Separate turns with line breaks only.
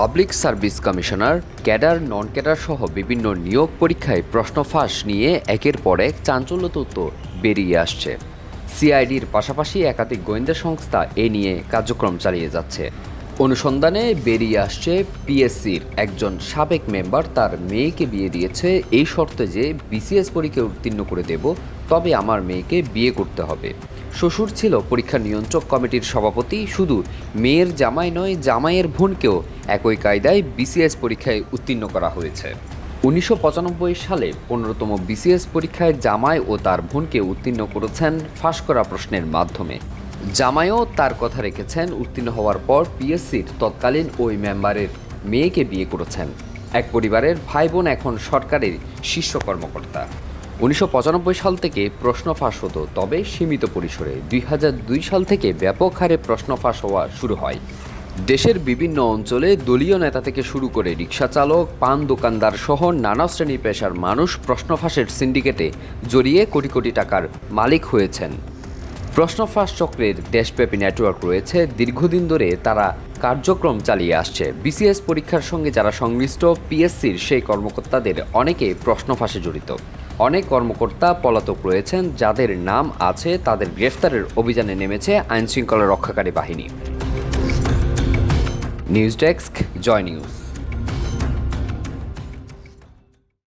Public service commissioner, cadre non cadre সহ বিভিন্ন নিয়োগ পরীক্ষায় প্রশ্ন ফাঁস নিয়ে একের পর এক চাঞ্চল্য তথ্য বেরিয়ে আসছে। সিআইডির পাশাপাশি একাধিক গোয়েন্দা সংস্থা এ নিয়ে কার্যক্রম চালিয়ে যাচ্ছে। অনুসন্ধানে বেরিয়ে আসছে পিএসসির একজন সাবেক মেম্বার, তার মেয়েকে বিয়ে দিয়েছে। এই শর্তে যে বিসিএস পরীক্ষায় উত্তীর্ণ করে দেব, তবে আমার মেয়েকে বিয়ে করতে হবে। শ্বশুর ছিল পরীক্ষা নিয়ন্ত্রক কমিটির সভাপতি। শুধু মেয়ের জামাই নয়, জামাইয়ের বোনকেও একই কায়দায় বিসিএস পরীক্ষায় উত্তীর্ণ করা হয়েছে। উনিশশো পঁচানব্বই সালে পনেরোতম বিসিএস পরীক্ষায় জামাই ও তার বোনকে উত্তীর্ণ করেছেন ফাঁস করা প্রশ্নের মাধ্যমে। জামাইও তার কথা রেখেছেন, উত্তীর্ণ হওয়ার পর পিএসসির তৎকালীন ওই মেম্বারের মেয়েকে বিয়ে করেছেন। এক পরিবারের ভাই বোন এখন সরকারের শীর্ষ কর্মকর্তা। উনিশশো পঁচানব্বই সাল থেকে প্রশ্ন ফাঁস হতো, তবে সীমিত পরিসরে। দুই হাজার দুই সাল থেকে ব্যাপক হারে প্রশ্ন ফাঁস হওয়া শুরু হয়। দেশের বিভিন্ন অঞ্চলে দলীয় নেতা থেকে শুরু করে রিক্সা চালক, পান দোকানদার সহ নানা শ্রেণি পেশার মানুষ প্রশ্ন ফাঁসের সিন্ডিকেটে জড়িয়ে কোটি কোটি টাকার মালিক হয়েছেন। প্রশ্ন ফাঁস চক্রের দেশব্যাপী নেটওয়ার্ক রয়েছে। দীর্ঘদিন ধরে তারা কার্যক্রম চালিয়ে আসছে। বিসিএস পরীক্ষার সঙ্গে যারা সংশ্লিষ্ট, পিএসসির সেই কর্মকর্তাদের অনেকে প্রশ্ন ফাঁসে জড়িত। অনেক কর্মকর্তা পলাতক রয়েছেন, যাদের নাম আছে, তাদের গ্রেফতারের অভিযানে নেমেছে আইনশৃঙ্খলা রক্ষাকারী বাহিনী। News desk, Joy news.